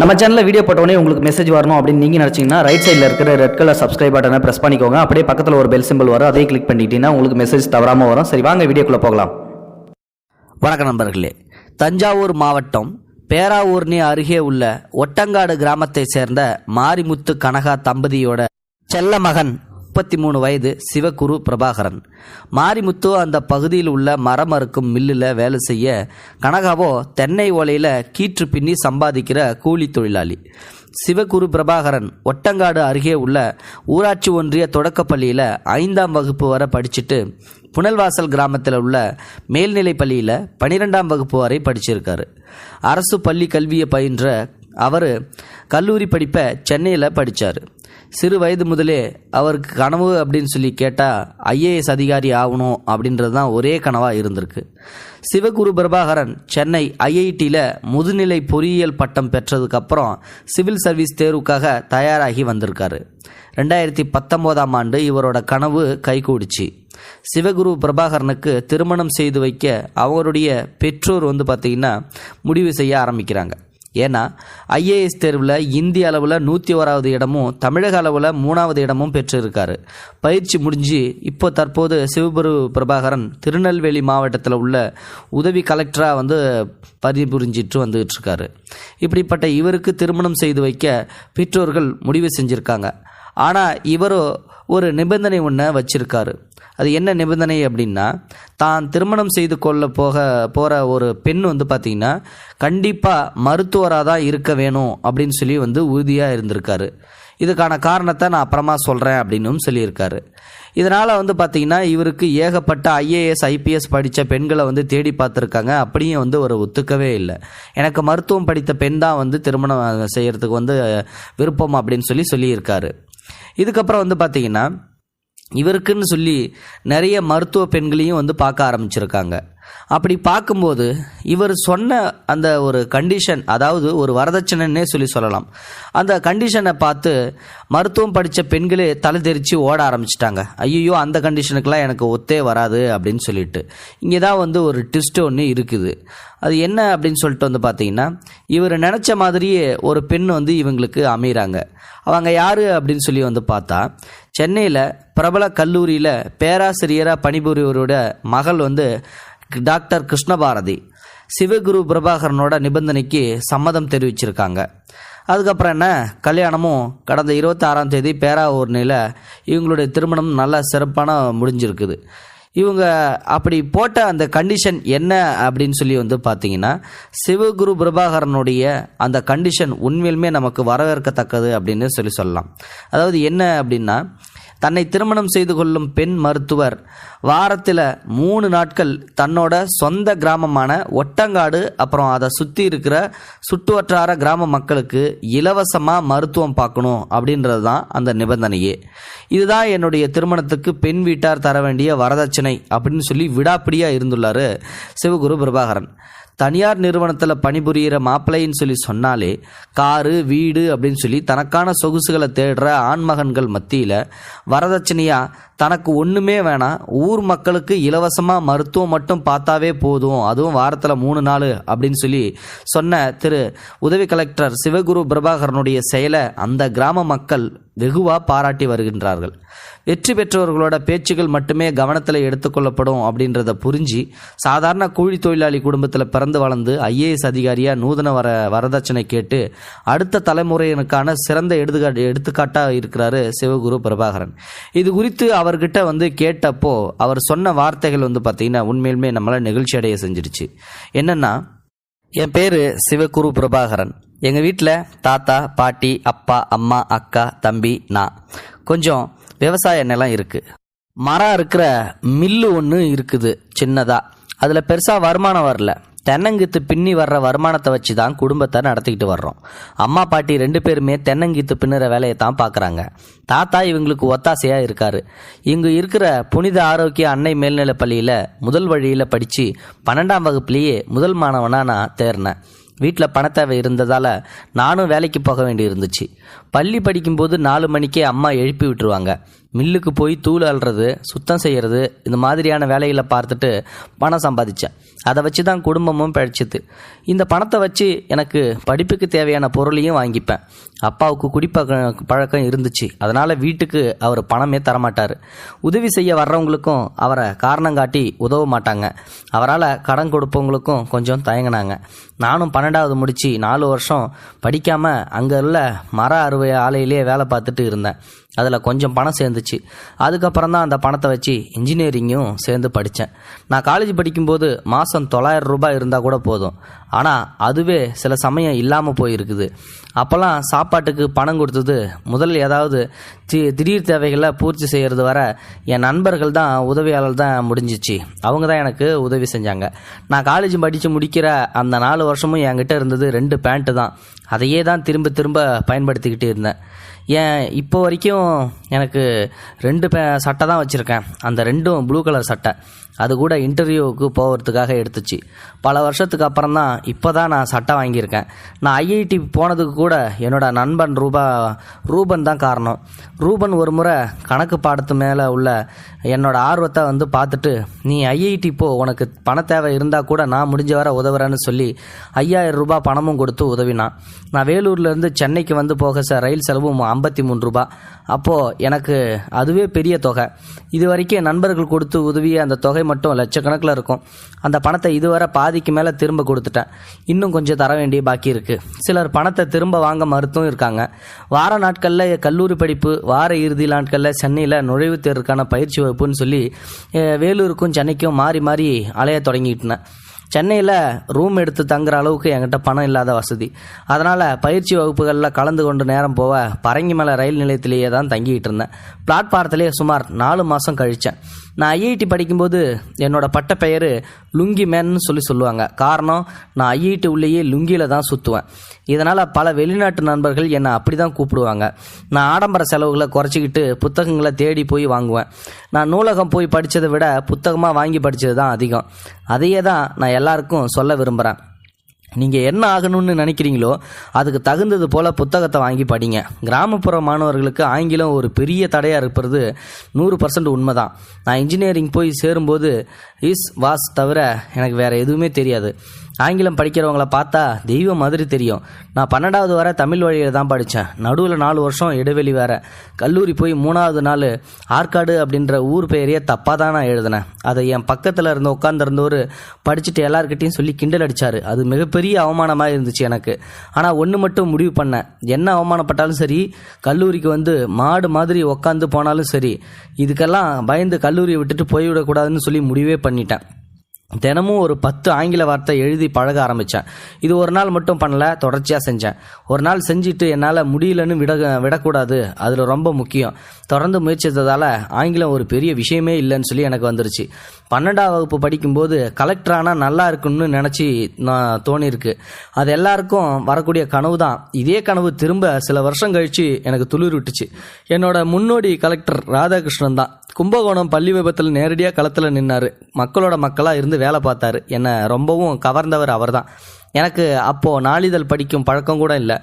நம்ம சேனலில் வீடியோ போட்டோடனே உங்களுக்கு மெசேஜ் வரணும் அப்படின்னு நீங்கள் நினச்சிங்கன்னா ரைட் சைடில் இருக்கிற ரெட் கலர் சப்ஸ்கிரைப் பட்டனை ப்ரெஸ் பண்ணிக்கோங்க. அப்படியே பக்கத்தில் ஒரு பெல் சிம்பிள் வரும். அதே கிளிக் பண்ணிட்டீங்கன்னா உங்களுக்கு மெசேஜ் தவறாமல் வரும். சரி வாங்க வீடியோக்குள்ளே போகலாம். வணக்கம் நண்பர்களே. தஞ்சாவூர் மாவட்டம் பேராவூர்னி அருகே உள்ள ஒட்டங்காடு கிராமத்தை சேர்ந்த மாரிமுத்து கனகா தம்பதியோட செல்ல மகன் முப்பத்தி மூணு வயது சிவகுரு பிரபாகரன். மாரிமுத்து அந்த பகுதியில் உள்ள மரம் அறுக்கும் மில்லில் வேலை செய்ய கனகாவோ தென்னை ஓலையில் கீற்று பின்னி சம்பாதிக்கிற கூலி தொழிலாளி. சிவகுரு பிரபாகரன் ஒட்டங்காடு அருகே உள்ள ஊராட்சி ஒன்றிய தொடக்கப்பள்ளியில் ஐந்தாம் வகுப்பு வரை படிச்சுட்டு புனல்வாசல் கிராமத்தில் உள்ள மேல்நிலை பள்ளியில் பனிரெண்டாம் வகுப்பு வரை படிச்சிருக்காரு. அரசு பள்ளி கல்வியை பயின்ற அவர் கல்லூரி படிப்பை சென்னையில் படித்தார் சிறு வயது முதலே அவருக்கு கனவு அப்படின்னு சொல்லி கேட்டால் ஐஏஎஸ் அதிகாரி ஆகணும் அப்படின்றது தான் ஒரே கனவாக இருந்திருக்கு. சிவகுரு பிரபாகரன் சென்னை ஐஐடியில் முதுநிலை பொறியியல் பட்டம் பெற்றதுக்கப்புறம் சிவில் சர்வீஸ் தேர்வுக்காக தயாராகி வந்திருக்காரு. ரெண்டாயிரத்தி பத்தொம்போதாம் ஆண்டு இவரோட கனவு கைகூடிச்சு. சிவகுரு பிரபாகரனுக்கு திருமணம் செய்து வைக்க அவருடைய பெற்றோர் வந்து பார்த்திங்கன்னா முடிவு செய்ய ஆரம்பிக்கிறாங்க. ஏன்னா ஐஏஎஸ் தேர்வில் இந்திய அளவில் நூற்றி ஓராவது இடமும் தமிழக அளவில் மூணாவது இடமும் பெற்றிருக்காரு. பயிற்சி முடிஞ்சு இப்போ தற்போது சிவபுரு பிரபாகரன் திருநெல்வேலி மாவட்டத்தில் உள்ள உதவி கலெக்டராக வந்து பணிபுரிஞ்சிட்டு வந்துகிட்டு இருக்காரு இப்படிப்பட்ட இவருக்கு திருமணம் செய்து வைக்க பெற்றோர்கள் முடிவு செஞ்சுருக்காங்க. ஆனால் இவர் ஒரு நிபந்தனை ஒன்று வச்சிருக்காரு. அது என்ன நிபந்தனை அப்படின்னா தான் திருமணம் செய்து கொள்ள போக போகிற ஒரு பெண் வந்து பார்த்திங்கன்னா கண்டிப்பாக மருத்துவராக தான் இருக்க வேணும் அப்படின்னு சொல்லி வந்து உறுதியாக இருந்திருக்காரு. இதுக்கான காரணத்தை நான் அப்புறமா சொல்கிறேன் அப்படின்னும் சொல்லியிருக்காரு. இதனால் வந்து பார்த்திங்கன்னா இவருக்கு ஏகப்பட்ட ஐஏஎஸ் ஐபிஎஸ் படித்த பெண்களை வந்து தேடி பார்த்துருக்காங்க. அப்படியும் வந்து ஒரு ஒத்துக்கவே இல்லை. எனக்கு மருத்துவம் படித்த பெண் தான் வந்து திருமணம் செய்கிறதுக்கு வந்து விருப்பம் அப்படின்னு சொல்லி சொல்லியிருக்காரு. இதுக்கப்புறம் வந்து பார்த்திங்கன்னா இவருக்குன்னு சொல்லி நிறைய மருத்துவ பெண்களையும் வந்து பார்க்க ஆரம்பிச்சிருக்காங்க. அப்படி பார்க்கும்போது இவர் சொன்ன அந்த ஒரு கண்டிஷன் அதாவது ஒரு வரதட்சணைன்னே சொல்லி சொல்லலாம். அந்த கண்டிஷனை பார்த்து மருத்துவம் படித்த பெண்களே தலை தெரிச்சு ஓட ஆரம்பிச்சிட்டாங்க. ஐயோ அந்த கண்டிஷனுக்கெல்லாம் எனக்கு ஒத்தே வராது அப்படின்னு சொல்லிட்டு. இங்கே தான் வந்து ஒரு ட்விஸ்ட் ஒன்று இருக்குது. அது என்ன அப்படின்னு சொல்லிட்டு வந்து பார்த்தீங்கன்னா இவர் நினச்ச மாதிரியே ஒரு பெண் வந்து இவங்களுக்கு அமைகிறாங்க அவங்க யார் அப்படின்னு சொல்லி வந்து பார்த்தா சென்னையில் பிரபல கல்லூரியில் பேராசிரியராக பணிபுரியவரோட மகள் வந்து டாக்டர் கிருஷ்ணபாரதி. சிவகுரு பிரபாகரனோட நிபந்தனைக்கு சம்மதம் தெரிவிச்சிருக்காங்க. அதுக்கப்புறம் என்ன? கல்யாணமும் கடந்த இருபத்தாறாம் தேதி பேராவூர்னில் இவங்களுடைய திருமணம் நல்லா சிறப்பான முடிஞ்சிருக்குது. இவங்க அப்படி போட்ட அந்த கண்டிஷன் என்ன அப்படின்னு சொல்லி வந்து பார்த்தீங்கன்னா சிவகுரு பிரபாகரனுடைய அந்த கண்டிஷன் உண்மையிலுமே நமக்கு வரவேற்கத்தக்கது அப்படின்னு சொல்லி சொல்லலாம். அதாவது என்ன அப்படின்னா தன்னை திருமணம் செய்து கொள்ளும் பெண் மருத்துவர். வாரத்தில் மூணு நாட்கள் தன்னோட சொந்த கிராமமான ஒட்டங்காடு அப்புறம் அதை சுற்றி இருக்கிற சுற்றுவட்டார கிராம மக்களுக்கு இலவசமாக மருத்துவம் பார்க்கணும் அப்படின்றது தான் அந்த நிபந்தனையே. இதுதான் என்னுடைய திருமணத்துக்கு பெண் வீட்டார் தர வேண்டிய வரதட்சணை அப்படின்னு சொல்லி விடாப்பிடியாக இருந்துள்ளார் சிவகுரு பிரபாகரன். தனியார் நிறுவனத்தில் பணிபுரிகிற மாப்பிள்ளைன்னு சொல்லி சொன்னாலே காரு வீடு அப்படின்னு சொல்லி தனக்கான சொகுசுகளை தேடுற ஆண்மகன்கள் மத்தியில் வரதட்சணையாக தனக்கு ஒன்றுமே வேணாம் ஊர் மக்களுக்கு இலவசமாக மருத்துவம் மட்டும் பார்த்தாவே போதும். அதுவும் வாரத்தில் மூணு நாள் அப்படின்னு சொல்லி சொன்ன திரு உதவி கலெக்டர் சிவகுரு பிரபாகரனுடைய செயலை அந்த கிராம மக்கள் வெகுவாக பாராட்டி வருகின்றார்கள். வெற்றி பெற்றவர்களோட பேச்சுகள் மட்டுமே கவனத்தில் எடுத்துக்கொள்ளப்படும் அப்படின்றத புரிஞ்சு சாதாரண கூலி தொழிலாளி குடும்பத்தில் பிறந்து வளர்ந்து ஐஏஎஸ் அதிகாரியாக நூதன வர வரதட்சணை கேட்டு அடுத்த தலைமுறையினருக்கான சிறந்த எடுத்துக்காட்டு எடுத்துக்காட்டாக இருக்கிறாரு சிவகுரு பிரபாகரன். இது குறித்து அவர் அவர்கிட்ட வந்து கேட்டப்போ அவர் சொன்ன வார்த்தைகள் வந்து பார்த்தீங்கன்னா உண்மையிலுமே நம்மளை நெகிழ்ச்சி அடைய செஞ்சிருச்சு. என்னென்னா என் பேர் சிவகுரு பிரபாகரன். எங்கள் வீட்டில் தாத்தா பாட்டி அப்பா அம்மா அக்கா தம்பி நான். கொஞ்சம் விவசாய நிலம் இருக்குது மரம் இருக்கிற மில்லு ஒன்று இருக்குது சின்னதாக அதில் பெருசாக வருமானம் வரல. தென்னங்கீத்து பின்னி வர்ற வருமானத்தை வச்சு தான் குடும்பத்தை நடத்திக்கிட்டு வர்றோம். அம்மா பாட்டி ரெண்டு பேருமே தென்னங்கீத்து பின்னுற வேலையை தான் பார்க்குறாங்க தாத்தா இவங்களுக்கு ஒத்தாசையாக இருக்காரு. இங்கு இருக்கிற புனித ஆரோக்கிய அன்னை மேல்நிலைப் பள்ளியில் முதல் வழியில் படித்து பன்னெண்டாம் வகுப்புலேயே முதல் மாணவனாக நான் தேர்னேன் வீட்டில் பணத்தேவை இருந்ததால் நானும் வேலைக்கு போக வேண்டி இருந்துச்சு. பள்ளி படிக்கும்போது நாலு மணிக்கே அம்மா எழுப்பி விட்டுருவாங்க. மில்லுக்கு போய் தூள் அள்ளுறது சுத்தம் செய்கிறது இந்த மாதிரியான வேலைகளை பார்த்துட்டு பணம் சம்பாதிச்சேன். அதை வச்சு தான் குடும்பமும் பிழைச்சிது. இந்த பணத்தை வச்சு எனக்கு படிப்புக்கு தேவையான பொருளையும் வாங்கிப்பேன். அப்பாவுக்கு குடிப்பழக்கம் பழக்கம் இருந்துச்சு. அதனால் வீட்டுக்கு அவர் பணமே தரமாட்டார். உதவி செய்ய வர்றவங்களுக்கும் அவரை காரணம் காட்டி உதவ மாட்டாங்க. அவரால் கடன் கொடுப்பவங்களுக்கும் கொஞ்சம் தயங்கினாங்க. நானும் பன்னெண்டாவது முடித்து நாலு வருஷம் படிக்காமல் அங்கே உள்ள மர அறுவை ஆலையிலேயே வேலை பார்த்துட்டு இருந்தேன். அதில் கொஞ்சம் பணம் சேர்ந்துச்சு. அதுக்கப்புறம் தான் அந்த பணத்தை வச்சு இன்ஜினியரிங்கும் சேர்ந்து படித்தேன் நான் காலேஜ் படிக்கும்போது மாதம் தொள்ளாயிரம் ரூபாய் இருந்தால் கூட போதும். ஆனால் அதுவே சில சமயம் இல்லாமல் போயிருக்குது. அப்போல்லாம் சாப்பாட்டுக்கு பணம் கொடுத்தது முதல் ஏதாவது தி திடீர் தேவைகளை பூர்த்தி செய்கிறது வர என் நண்பர்கள் தான் உதவியாளர் தான் முடிஞ்சிச்சு. அவங்க தான் எனக்கு உதவி செஞ்சாங்க. நான் காலேஜ் படித்து முடிக்கிற அந்த நாலு வருஷமும் என்கிட்ட இருந்தது ரெண்டு பேண்ட்டு தான். அதையே தான் திரும்ப திரும்ப பயன்படுத்திக்கிட்டு இருந்தேன். ஏன் இப்போ வரைக்கும் எனக்கு ரெண்டு பே சட்டை தான் வச்சுருக்கேன். அந்த ரெண்டும் ப்ளூ கலர் சட்டை. அது கூட இன்டர்வியூவுக்கு போகிறதுக்காக எடுத்துச்சு. பல வருஷத்துக்கு அப்புறம் தான் இப்போ தான் நான் சட்டை வாங்கியிருக்கேன். நான் ஐஐடி போனதுக்கு கூட என்னோட நண்பன் ரூபா ரூபன் தான் காரணம். ரூபன் ஒரு முறை கணக்கு பாடத்து மேலே உள்ள என்னோட ஆர்வத்தை வந்து பார்த்துட்டு நீ ஐஐடி போ உனக்கு பண தேவை இருந்தால் கூட நான் முடிஞ்ச வரை உதவுறேன்னு சொல்லி ஐயாயிரம் ரூபாய் பணமும் கொடுத்து உதவினான். நான் வேலூர்லேருந்து சென்னைக்கு வந்து போக சார் ரயில் செலவும் ஐம்பத்தி மூணு ரூபா அப்போது எனக்கு அதுவே பெரிய தொகை. இது வரைக்கும் என் நண்பர்கள் கொடுத்து உதவிய அந்த தொகை மட்டும் லட்சக்கணக்கில் இருக்கும். அந்த பணத்தை இதுவரை பாதிக்கு மேலே திரும்ப கொடுத்துட்டேன். இன்னும் கொஞ்சம் தர வேண்டிய பாக்கி இருக்குது சிலர் பணத்தை திரும்ப வாங்க மறுத்தும் இருக்காங்க. வார நாட்களில் கல்லூரி படிப்பு வார இறுதி நாட்களில் சென்னையில் நுழைவுத் தேர்வுக்கான பயிற்சி வகுப்புன்னு சொல்லி வேலூருக்கும் சென்னைக்கும் மாறி மாறி அலைய தொடங்கிட்டேன் சென்னையில் ரூம் எடுத்து தங்குற அளவுக்கு என்கிட்ட பணம் இல்லாத வசதி. அதனால் பயிற்சி வகுப்புகளில் கலந்து கொண்டு நேரம் போக பரங்கிமலை ரயில் நிலையத்திலேயே தான் தங்கிக்கிட்டு இருந்தேன். பிளாட்பாரத்திலேயே சுமார் நாலு மாதம் கழித்தேன் நான் ஐஐடி படிக்கும்போது என்னோட பட்ட பெயர் லுங்கி மேன்னு சொல்லி சொல்லுவாங்க. காரணம் நான் ஐஐடி உள்ளேயே லுங்கியில் தான் சுற்றுவேன் இதனால் பல வெளிநாட்டு நண்பர்கள் என்னை அப்படி தான் கூப்பிடுவாங்க. நான் ஆடம்பர செலவுகளை குறைச்சிக்கிட்டு புத்தகங்களை தேடி போய் வாங்குவேன். நான் நூலகம் போய் படித்ததை விட புத்தகமாக வாங்கி படித்தது தான் அதிகம். அதையே தான் நான் எல்லாருக்கும் சொல்ல விரும்புகிறேன் நீங்கள் என்ன ஆகணும்னு நினைக்கிறீங்களோ அதுக்கு தகுந்தது போல் புத்தகத்தை வாங்கி படிங்க. கிராமப்புற மாணவர்களுக்கு ஆங்கிலம் ஒரு பெரிய தடையாக இருப்பது நூறு பர்சன்ட் உண்மை தான் நான் இன்ஜினியரிங் போய் சேரும்போது இஸ் வாஸ் தவிர எனக்கு வேறு எதுவுமே தெரியாது. ஆங்கிலம் படிக்கிறவங்கள பார்த்தா தெய்வம் மாதிரி தெரியும். நான் பன்னெண்டாவது வரை தமிழ் வழியில் தான் படித்தேன் நடுவில் நாலு வருஷம் இடைவெளி வேற. கல்லூரி போய் மூணாவது நாள் ஆற்காடு அப்படின்ற ஊர் பெயரையே தப்பாக தான் நான் எழுதினேன். அதை என் பக்கத்தில் இருந்து உட்காந்துருந்தவர் படிச்சுட்டு எல்லாருக்கிட்டையும் சொல்லி கிண்டல் அடித்தார் அது மிகப்பெரிய பெரிய அவமானமாக இருந்துச்சு எனக்கு. ஆனால் ஒன்று மட்டும் முடிவு பண்ணேன் என்ன அவமானப்பட்டாலும் சரி கல்லூரிக்கு வந்து மாடு மாதிரி உக்காந்து போனாலும் சரி இதுக்கெல்லாம் பயந்து கல்லூரியை விட்டுட்டு போய்விடக்கூடாதுன்னு சொல்லி முடிவே பண்ணிட்டேன். தினமும் ஒரு பத்து ஆங்கில வார்த்தை எழுதி பழக ஆரம்பித்தேன் இது ஒரு நாள் மட்டும் பண்ணல தொடர்ச்சியாக செஞ்சேன். ஒரு நாள் செஞ்சுட்டு என்னால் முடியலன்னு விட விடக்கூடாது. அதில் ரொம்ப முக்கியம். தொடர்ந்து முயற்சித்ததால் ஆங்கிலம் ஒரு பெரிய விஷயமே இல்லைன்னு சொல்லி எனக்கு வந்துருச்சு. பன்னெண்டாம் வகுப்பு படிக்கும்போது கலெக்டர் ஆனால் நல்லா இருக்கும்னு நினச்சி நான் தோணியிருக்கு அது எல்லாருக்கும் வரக்கூடிய கனவு தான் இதே கனவு திரும்ப சில வருஷம் கழித்து எனக்கு துளிர் விட்டுச்சு. என்னோட முன்னோடி கலெக்டர் ராதாகிருஷ்ணன் தான். கும்பகோணம் பள்ளி விபத்தில் நேரடியாக களத்தில் நின்னார். மக்களோட மக்களாக இருந்து வேலை பார்த்தாரு. என்னை ரொம்பவும் கவர்ந்தவர் அவர்தான். எனக்கு அப்போது நாளிதழ் படிக்கும் பழக்கம் கூட இல்லை.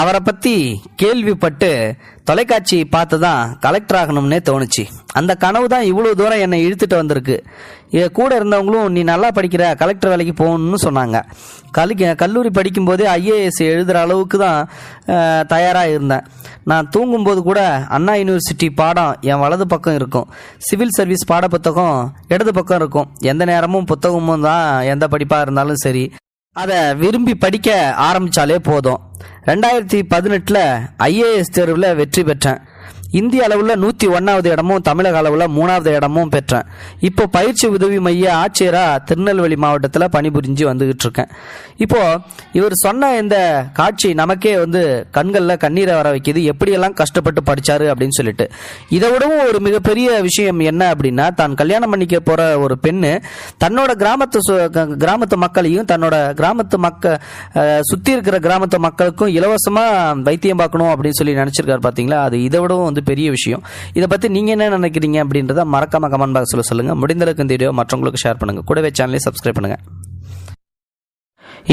அவரை பற்றி கேள்விப்பட்டு தொலைக்காட்சி பார்த்து தான் கலெக்டர் ஆகணும்னே தோணுச்சு. அந்த கனவு தான் இவ்வளோ தூரம் என்னை இழுத்துட்டு வந்திருக்கு. என் கூட இருந்தவங்களும் நீ நல்லா படிக்கிற கலெக்டர் வேலைக்கு போகணும்னு சொன்னாங்க. கல் கல்லூரி படிக்கும்போதே ஐஏஎஸ் எழுதுகிற அளவுக்கு தான் தயாராக இருந்தேன். நான் தூங்கும்போது கூட அண்ணா யூனிவர்சிட்டி பாடம் என் வலது பக்கம் இருக்கும். சிவில் சர்வீஸ் பாட புத்தகம் இடது பக்கம் இருக்கும். எந்த நேரமும் புத்தகமும் தான் எந்த படிப்பாக இருந்தாலும் சரி. அதை விரும்பி படிக்க ஆரம்பித்தாலே போதும். ரெண்டாயிரத்தி பதினெட்டில் ஐஏஎஸ் தேர்வில் வெற்றி பெற்றேன். இந்திய அளவில் நூற்றி ஒன்றாவது இடமும் தமிழக அளவில் மூணாவது இடமும் பெற்றேன். இப்போ பயிற்சி உதவி மைய ஆட்சியராக திருநெல்வேலி மாவட்டத்தில் பணிபுரிஞ்சு வந்துகிட்டு இருக்கேன் இப்போது இவர் சொன்ன இந்த காட்சி நமக்கே வந்து கண்களில் கண்ணீரை வர வைக்கிது. எப்படியெல்லாம் கஷ்டப்பட்டு படித்தார் அப்படின்னு சொல்லிட்டு. இதை விடவும் ஒரு மிகப்பெரிய விஷயம் என்ன அப்படின்னா தான் கல்யாணம் பண்ணிக்க போகிற ஒரு பெண்ணு தன்னோட கிராமத்து சு- கிராமத்து மக்களையும் தன்னோட கிராமத்து மக்க சுற்றி இருக்கிற கிராமத்து மக்களுக்கும் இலவசமாக வைத்தியம் பார்க்கணும் அப்படின்னு சொல்லி நினச்சிருக்காரு பார்த்தீங்களா அது இதை விடவும் வந்து பெரிய விஷயம். இதை பத்தி நீங்க என்ன நினைக்கிறீங்க அப்படின்றத மறக்காம கமெண்ட் பாக்ஸில் சொல்லுங்க. முடிந்தளவுக்கு இந்த வீடியோ மற்றவங்களுக்கு ஷேர் பண்ணுங்க. கூடவே சேனலை சப்ஸ்கிரைப் பண்ணுங்க.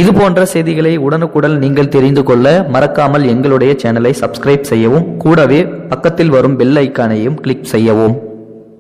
இது போன்ற செய்திகளை உடனுக்குடன் நீங்கள் தெரிந்து கொள்ள மறக்காமல் எங்களுடைய சேனலை சப்ஸ்கிரைப் செய்யவும் கூடவே பக்கத்தில் வரும் பெல் ஐக்கானையும் கிளிக் செய்யவும்.